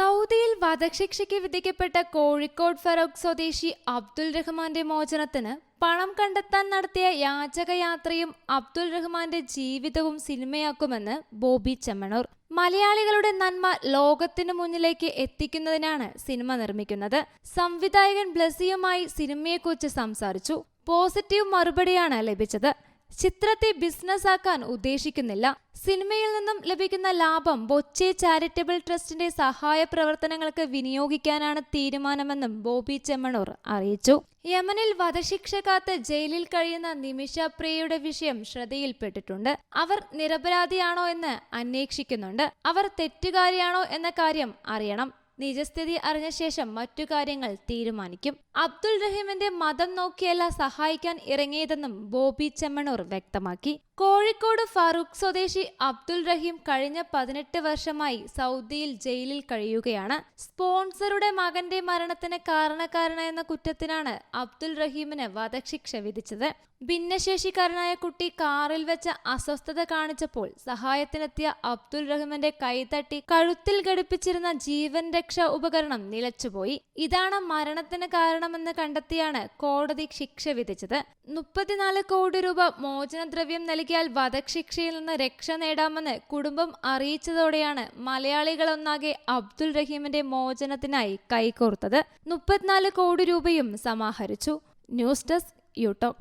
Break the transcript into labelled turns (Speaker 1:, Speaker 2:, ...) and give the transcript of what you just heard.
Speaker 1: സൗദിയിൽ വധശിക്ഷയ്ക്ക് വിധിക്കപ്പെട്ട കോഴിക്കോട് ഫറോക്ക് സ്വദേശി അബ്ദുൽ റഹ്മാന്റെ മോചനത്തിന് പണം കണ്ടെത്താൻ നടത്തിയ യാചകയാത്രയും അബ്ദുൽ റഹ്മാന്റെ ജീവിതവും സിനിമയാക്കുമെന്ന് ബോബി ചെമ്മണൂർ. മലയാളികളുടെ നന്മ ലോകത്തിനു മുന്നിലേക്ക് എത്തിക്കുന്നതിനാണ് സിനിമ നിർമ്മിക്കുന്നത്. സംവിധായകൻ ബ്ലസിയുമായി സിനിമയെക്കുറിച്ച് സംസാരിച്ചു. പോസിറ്റീവ് മറുപടിയാണ് ലഭിച്ചത്. ചിത്രത്തെ ബിസിനസ് ആക്കാൻ ഉദ്ദേശിക്കുന്നില്ല. സിനിമയിൽ നിന്നും ലഭിക്കുന്ന ലാഭം ബൊച്ചെ ചാരിറ്റബിൾ ട്രസ്റ്റിന്റെ സഹായ പ്രവർത്തനങ്ങൾക്ക് വിനിയോഗിക്കാനാണ് തീരുമാനമെന്നും ബോബി ചെമ്മണൂർ അറിയിച്ചു. യമനിൽ വധശിക്ഷ കാത്ത് ജയിലിൽ കഴിയുന്ന നിമിഷ പ്രിയയുടെ വിഷയം ശ്രദ്ധയിൽപ്പെട്ടിട്ടുണ്ട്. അവർ നിരപരാധിയാണോ എന്ന് അന്വേഷിക്കുന്നുണ്ട്. അവർ തെറ്റുകാരിയാണോ എന്ന കാര്യം അറിയണം. നിജസ്ഥിതി അറിഞ്ഞ ശേഷം മറ്റു കാര്യങ്ങൾ തീരുമാനിക്കും. അബ്ദുൾ റഹീമിന്റെ മതം നോക്കിയല്ല സഹായിക്കാൻ ഇറങ്ങിയതെന്നും ബോബി ചെമ്മണൂർ വ്യക്തമാക്കി. കോഴിക്കോട് ഫാറൂഖ് സ്വദേശി അബ്ദുൽ റഹീം കഴിഞ്ഞ പതിനെട്ട് വർഷമായി സൗദിയിൽ ജയിലിൽ കഴിയുകയാണ്. സ്പോൺസറുടെ മകന്റെ മരണത്തിന് കാരണക്കാരനായെന്ന കുറ്റത്തിനാണ് അബ്ദുൽ റഹീമിന് വധശിക്ഷ വിധിച്ചത്. ഭിന്നശേഷിക്കാരനായ കുട്ടി കാറിൽ വെച്ച അസ്വസ്ഥത കാണിച്ചപ്പോൾ സഹായത്തിനെത്തിയ അബ്ദുൾ റഹീമിന്റെ കൈതട്ടി കഴുത്തിൽ ഘടിപ്പിച്ചിരുന്ന ജീവൻ രക്ഷാ ഉപകരണം നിലച്ചുപോയി. ഇതാണ് മരണത്തിന് കാരണമെന്ന് കണ്ടെത്തിയാണ് കോടതി ശിക്ഷ വിധിച്ചത്. മുപ്പത്തിനാല് കോടി രൂപ മോചനദ്രവ്യം നൽകിയാൽ വധശിക്ഷയിൽ നിന്ന് രക്ഷ നേടാമെന്ന് കുടുംബം അറിയിച്ചതോടെയാണ് മലയാളികളൊന്നാകെ അബ്ദുൾ റഹീമിന്റെ മോചനത്തിനായി കൈകോർത്തത്. മുപ്പത്തിനാല് കോടി രൂപയും സമാഹരിച്ചു. News desk YouTube